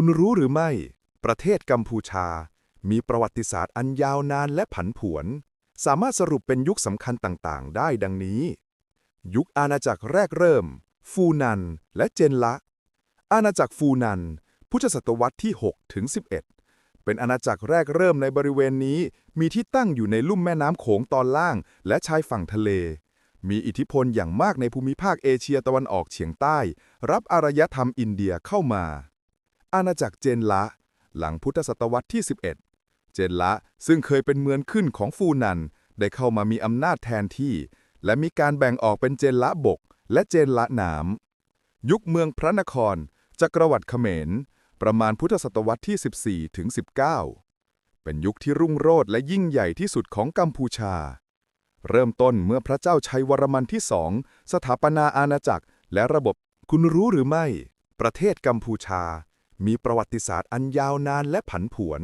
คุณรู้หรือไม่ ประเทศกัมพูชา มีประวัติศาสตร์อันยาวนานและผันผวน สามารถสรุปเป็นยุคสำคัญต่างๆ ได้ดังนี้ ยุคอาณาจักรแรกเริ่ม ฟูนัน และเจนละ อาณาจักรฟูนัน พุทธศตวรรษที่6ถึง11 เป็นอาณาจักรแรกเริ่มในบริเวณนี้ มีที่ตั้งอยู่ในลุ่มแม่น้ำโขงตอนล่าง และชายฝั่งทะเล มีอิทธิพลอย่างมากในภูมิภาคเอเชียตะวันออกเฉียงใต้ รับอารยธรรมอินเดียเข้ามา อาณาจักรเจนละ หลังพุทธศตวรรษที่ 11 เจนละซึ่งเคยเป็นเมืองขึ้นของฟูนัน ได้เข้ามามีอำนาจแทนที่ และมีการแบ่งออกเป็นเจนละบก และเจนละน้ำยุคเมืองพระนคร จักรวรรดิเขมร ประมาณพุทธศตวรรษที่ 14ถึง19 เป็นยุคที่รุ่งโรจน์และยิ่งใหญ่ที่สุดของกัมพูชา เริ่มต้นเมื่อพระเจ้าชัยวรมันที่สองสถาปนาอาณาจักรและระบบคุณรู้หรือไม่ ประเทศกัมพูชา มีประวัติศาสตร์อันยาวนานและผันผวน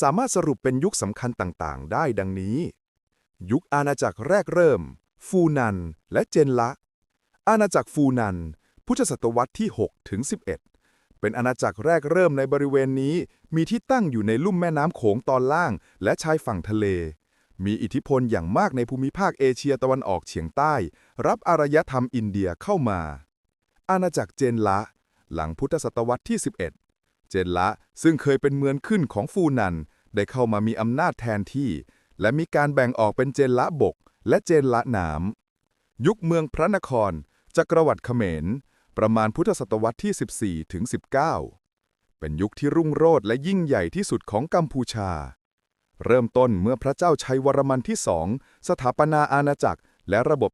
สามารถสรุปเป็นยุคสำคัญต่างๆ ได้ดังนี้ ยุคอาณาจักรแรกเริ่ม ฟูนัน และเจนละ อาณาจักรฟูนัน พุทธศตวรรษที่6ถึง11 เป็นอาณาจักรแรกเริ่มในบริเวณนี้ มีที่ตั้งอยู่ในลุ่มแม่น้ำโขงตอนล่าง และชายฝั่งทะเล มีอิทธิพลอย่างมากในภูมิภาคเอเชียตะวันออกเฉียงใต้ รับอารยธรรมอินเดียเข้ามา อาณาจักรเจนละ หลังพุทธศตวรรษที่ 11 เจนละซึ่งเคยเป็นเมืองขึ้นของฟูนัน ได้เข้ามามีอำนาจแทนที่ และมีการแบ่งออกเป็นเจนละบก และเจนละน้ำยุคเมืองพระนครจักรวรรดิเขมร ประมาณพุทธศตวรรษที่ 14ถึง19 เป็นยุคที่รุ่งโรจน์และยิ่งใหญ่ที่สุดของกัมพูชา เริ่มต้นเมื่อพระเจ้าชัยวรมันที่สองสถาปนาอาณาจักรและระบบ